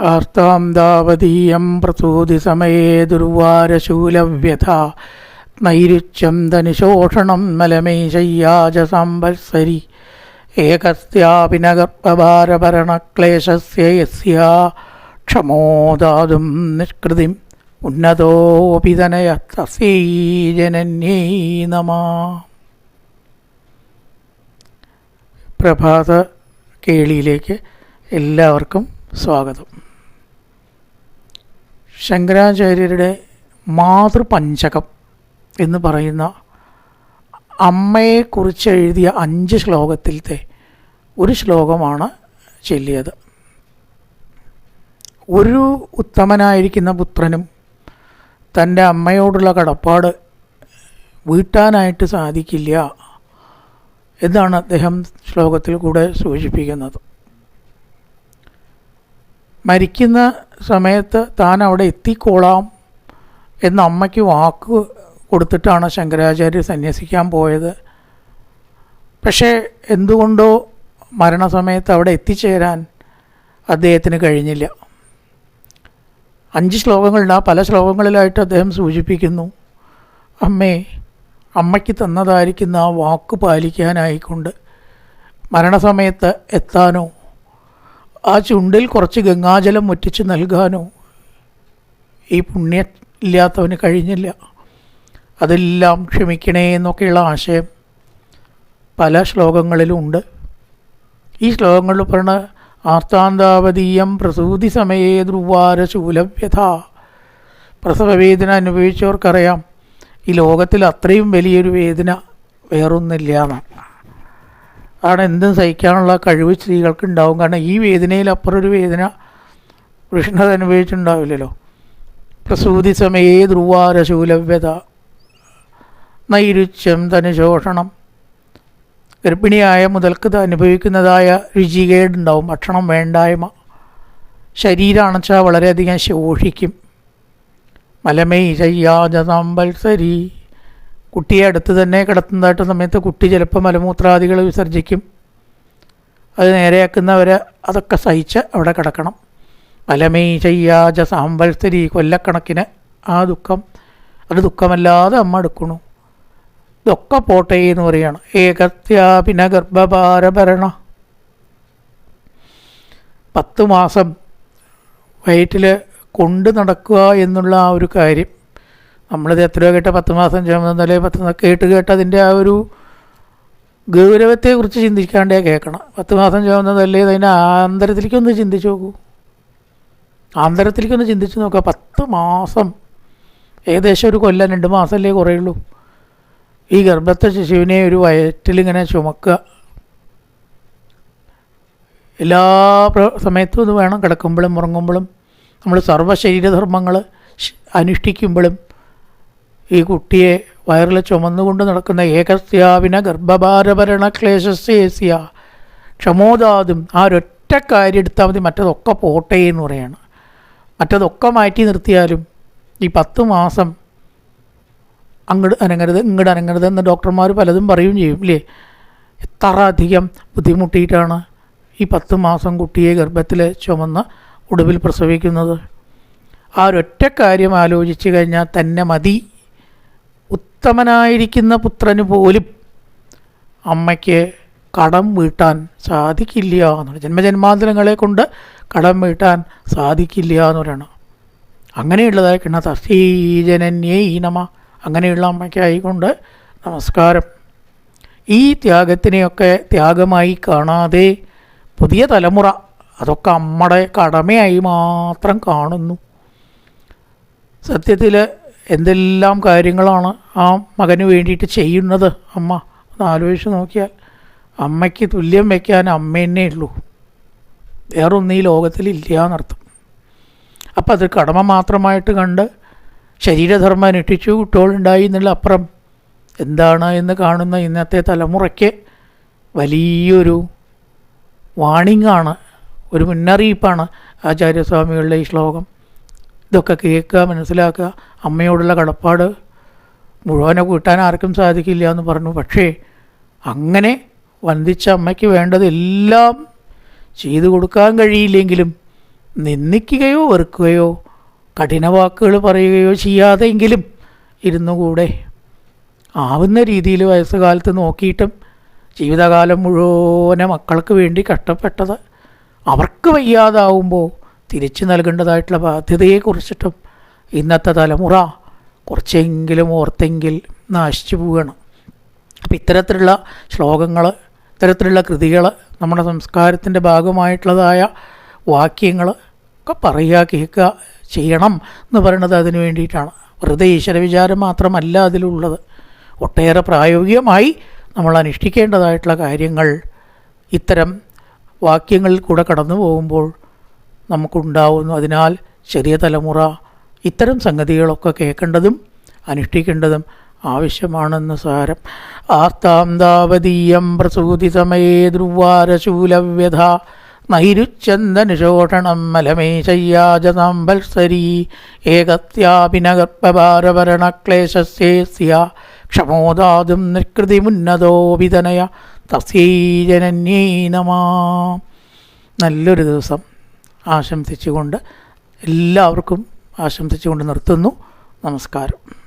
ആർത്താം ദാവതീയം പ്രസൂതിസമയേ ദുർവാരശൂലവ്യഥ. നൈരുച്യം ധനിശോഷണം മലമേശയ്യാജ സംവത്സരി. ഏകസ്യാപിനഗർഭഭാരഭരണക്ലേശസ്യ യസ്യാ. ക്ഷമോദാതും നിഷ്കൃതിം ഉന്നതോപി തനയ തസ്യൈ ജനന്യൈ നമ. പ്രഭാത കേളിയിലേക്ക് എല്ലാവർക്കും സ്വാഗതം. ശങ്കരാചാര്യരുടെ മാതൃപഞ്ചകം എന്ന് പറയുന്ന അമ്മയെക്കുറിച്ച് എഴുതിയ അഞ്ച് ശ്ലോകത്തിലത്തെ ഒരു ശ്ലോകമാണ് ചൊല്ലിയത്. ഒരു ഉത്തമനായിരിക്കുന്ന പുത്രനും തന്റെ അമ്മയോടുള്ള കടപ്പാട് വീട്ടാനായിട്ട് സാധിക്കില്ല എന്നാണ് അദ്ദേഹം ശ്ലോകത്തിൽ കൂടെ സൂചിപ്പിക്കുന്നത്. മരിക്കുന്ന സമയത്ത് താൻ അവിടെ എത്തിക്കോളാം എന്ന അമ്മയ്ക്ക് വാക്ക് കൊടുത്തിട്ടാണ് ശങ്കരാചാര്യർ സന്യസിക്കാൻ പോയത്. പക്ഷേ എന്തുകൊണ്ടോ മരണസമയത്ത് അവിടെ എത്തിച്ചേരാൻ അദ്ദേഹത്തിന് കഴിഞ്ഞില്ല. അഞ്ച് ശ്ലോകങ്ങളുണ്ട് പല ശ്ലോകങ്ങളിലായിട്ട് അദ്ദേഹം സൂചിപ്പിക്കുന്നു അമ്മേ അമ്മയ്ക്ക് തന്നതായിരിക്കുന്ന ആ വാക്ക് പാലിക്കാനായിക്കൊണ്ട് മരണസമയത്ത് എത്താനോ ആ ചുണ്ടിൽ കുറച്ച് ഗംഗാജലം മുറ്റിച്ച് നൽകാനോ? ഈ പുണ്യം ഇല്ലാത്തവന് കഴിഞ്ഞില്ല. അതെല്ലാം ക്ഷമിക്കണേ എന്നൊക്കെയുള്ള ആശയം പല ശ്ലോകങ്ങളിലും ഉണ്ട്. ഈ ശ്ലോകങ്ങളിൽ പറഞ്ഞ ആർത്താന്താവതീയം പ്രസൂതി സമയേ ധ്രുവാരശൂലവ്യഥ. പ്രസവവേദന അനുഭവിച്ചവർക്കറിയാം ഈ ലോകത്തിൽ അത്രയും വലിയൊരു വേദന വേറൊന്നില്ല എന്നാണ്. ആണ് എന്തും സഹിക്കാനുള്ള കഴിവ് സ്ത്രീകൾക്ക് ഉണ്ടാവും കാരണം ഈ വേദനയിൽ അപ്പുറം ഒരു വേദന കൃഷ്ണത് അനുഭവിച്ചിട്ടുണ്ടാവില്ലല്ലോ. പ്രസൂതി സമയേ ധ്രുവാരശൂലവ്യത നൈരുച്യം തനുശോഷണം ഗർഭിണിയായ മുതൽക്ക് അനുഭവിക്കുന്നതായ രുചികേടുണ്ടാവും. ഭക്ഷണം വേണ്ടായ്മ. ശരീരാണച്ചാൽ വളരെയധികം ശോഷിക്കും. മലമൈ ശയ്യാജതാമ്പൽസരി കുട്ടിയെ അടുത്ത് തന്നെ കിടത്തുന്നതായിട്ട് സമയത്ത് കുട്ടി ചിലപ്പോൾ മലമൂത്രാദികൾ വിസർജിക്കും. അത് നേരെയാക്കുന്നവരെ അതൊക്കെ സഹിച്ച് അവിടെ കിടക്കണം. മലമൈ ചെയ്യാജ സാമ്പൽസരി കൊല്ലക്കണക്കിന് ആ ദുഃഖം അത് ദുഃഖമല്ലാതെ അമ്മ എടുക്കണു. ഇതൊക്കെ പോട്ടെ എന്ന് പറയാണ്. ഏകത്യാപിന ഗർഭഭാരഭരണ. പത്ത് മാസം വയറ്റിൽ കൊണ്ട് നടക്കുക എന്നുള്ള ആ ഒരു കാര്യം നമ്മളിത് എത്രയോ കേട്ട പത്ത് മാസം ചുമന്നല്ലേ പത്ത് കേട്ട് കേട്ട് അതിന്റെ ആ ഒരു ഗൗരവത്തെക്കുറിച്ച് ചിന്തിക്കാണ്ടേ കേൾക്കണം. പത്ത് മാസം ചുമന്നതല്ലേ അതിന്റെ ആന്തരത്തിലേക്കൊന്ന് ചിന്തിച്ച് നോക്കൂ. ആന്തരത്തിലേക്കൊന്ന് ചിന്തിച്ച് നോക്കുക. പത്ത് മാസം. ഏകദേശം ഒരു കൊല്ലം രണ്ട് മാസമല്ലേ കുറയുള്ളൂ. ഈ ഗർഭത്തെ ശിശുവിനെ ഒരു വയറ്റിലിങ്ങനെ ചുമക്കുക. എല്ലാ സമയത്തും ഇത് വേണം. കിടക്കുമ്പോഴും ഉറങ്ങുമ്പോഴും. നമ്മൾ സർവശരീരധർമ്മങ്ങൾ അനുഷ്ഠിക്കുമ്പോഴും ഈ കുട്ടിയെ വയറിൽ ചുമന്നുകൊണ്ട് നടക്കുന്ന ഏകസ്യാവിന ഗർഭഭാരഭരണ ക്ലേശസ്യേസ്യ ക്ഷമോദാതും ആ ഒരൊറ്റ കാര്യം എടുത്താൽ മതി. മറ്റതൊക്കെ പോട്ടെ എന്ന് പറയാണ്. മറ്റതൊക്കെ മാറ്റി നിർത്തിയാലും ഈ പത്ത് മാസം അങ്ങോട്ട് അനങ്ങരുത് ഇങ്ങോട്ട് അനങ്ങരുത് എന്ന് ഡോക്ടർമാർ പലതും പറയും ചെയ്യും ഇല്ലേ? എത്ര അധികം ബുദ്ധിമുട്ടിയിട്ടാണ് ഈ പത്ത് മാസം കുട്ടിയെ ഗർഭത്തിൽ ചുമന്ന് ഒടുവിൽ പ്രസവിക്കുന്നത്. ആ ഒരൊറ്റ കാര്യം ആലോചിച്ച് കഴിഞ്ഞാൽ തന്നെ മതി. ഉത്തമനായിരിക്കുന്ന പുത്രന് പോലും അമ്മയ്ക്ക് കടം വീട്ടാൻ സാധിക്കില്ല എന്നാണ്. ജന്മജന്മാന്തരങ്ങളെ കൊണ്ട് കടം വീട്ടാൻ സാധിക്കില്ല എന്ന് പറയണം അങ്ങനെയുള്ളതായി കിണ തസ്തീജനന്യേ നമ. അങ്ങനെയുള്ള അമ്മയ്ക്കായിക്കൊണ്ട് നമസ്കാരം. ഈ ത്യാഗത്തിനെയൊക്കെ ത്യാഗമായി കാണാതെ പുതിയ തലമുറ അതൊക്കെ അമ്മയുടെ കടമയായി മാത്രം കാണുന്നു. സത്യത്തിൽ എന്തെല്ലാം കാര്യങ്ങളാണ് ആ മകന് വേണ്ടിയിട്ട് ചെയ്യുന്നത്? അമ്മ ഒന്ന് ആലോചിച്ച് നോക്കിയാൽ അമ്മയ്ക്ക് തുല്യം വയ്ക്കാൻ അമ്മ തന്നെ ഉള്ളൂ. വേറൊന്നും ഈ ലോകത്തിലില്ല എന്നർത്ഥം. അപ്പം അത് കടമ മാത്രമായിട്ട് കണ്ട് ശരീരധർമ്മം അനുഷ്ഠിച്ചു കുട്ടികളുണ്ടായി എന്നുള്ള അപ്പുറം എന്താണ് എന്ന് കാണുന്ന ഇന്നത്തെ തലമുറയ്ക്ക് വലിയൊരു വാണിംഗാണ് ഒരു മുന്നറിയിപ്പാണ് ആചാര്യസ്വാമികളുടെ ഈ ശ്ലോകം. ഇതൊക്കെ കേൾക്കുക മനസ്സിലാക്കുക. അമ്മയോടുള്ള കടപ്പാട് മുഴുവനെ കൂട്ടാൻ ആർക്കും സാധിക്കില്ല എന്ന് പറഞ്ഞു. പക്ഷേ അങ്ങനെ വന്ദിച്ച അമ്മയ്ക്ക് വേണ്ടതെല്ലാം ചെയ്തു കൊടുക്കാൻ കഴിയില്ലെങ്കിലും നിന്ദിക്കുകയോ വെറുക്കുകയോ കഠിന വാക്കുകൾ പറയുകയോ ചെയ്യാതെയെങ്കിലും ഇരുന്നുകൂടെ. ആവുന്ന രീതിയിൽ വയസ്സുകാലത്ത് നോക്കിയിട്ടും ജീവിതകാലം മുഴുവനെ മക്കൾക്ക് വേണ്ടി കഷ്ടപ്പെട്ടത് അവർക്ക് വയ്യാതാവുമ്പോൾ തിരിച്ചു നൽകേണ്ടതായിട്ടുള്ള ബാധ്യതയെക്കുറിച്ചിട്ടും ഇന്നത്തെ തലമുറ കുറച്ചെങ്കിലും ഓർത്തെങ്കിൽ നശിച്ചു പോവുകയാണ്. അപ്പം ഇത്തരത്തിലുള്ള ശ്ലോകങ്ങൾ ഇത്തരത്തിലുള്ള കൃതികൾ നമ്മുടെ സംസ്കാരത്തിന്റെ ഭാഗമായിട്ടുള്ളതായ വാക്യങ്ങൾ ഒക്കെ പറയുക കേൾക്കുക ചെയ്യണം എന്ന് പറയുന്നത് അതിനു വേണ്ടിയിട്ടാണ്. വെറുതെ ഈശ്വര വിചാരം മാത്രമല്ല അതിലുള്ളത്. ഒട്ടേറെ പ്രായോഗികമായി നമ്മൾ അനുഷ്ഠിക്കേണ്ടതായിട്ടുള്ള കാര്യങ്ങൾ ഇത്തരം വാക്യങ്ങളിൽ കൂടെ കടന്നു പോകുമ്പോൾ നമുക്കുണ്ടാവുന്നു. അതിനാൽ ചെറിയ തലമുറ ഇത്തരം സംഗതികളൊക്കെ കേൾക്കേണ്ടതും അനുഷ്ഠിക്കേണ്ടതും ആവശ്യമാണെന്ന് സാരം. ആർത്താം ദാവതീയം പ്രസൂതി സമയേ ധ്രുവാരശൂലവ്യഥ നൈരുച്ചന്ദനുശോഷണം മലമേശയ്യാജതാംബൽസരീ ഏകത്യാപിനഗർഭഭാരഭരണക്ലേശസ്യേസ്യ ക്ഷമോദാതും നിഷ്കൃതിമുന്നതോ വിതനയ തസ്യൈ ജനന്യൈ നമാ. നല്ലൊരു ദിവസം. ആശംസിച്ചുകൊണ്ട് എല്ലാവർക്കും ആശംസിച്ചുകൊണ്ട് നിർത്തുന്നു. നമസ്കാരം.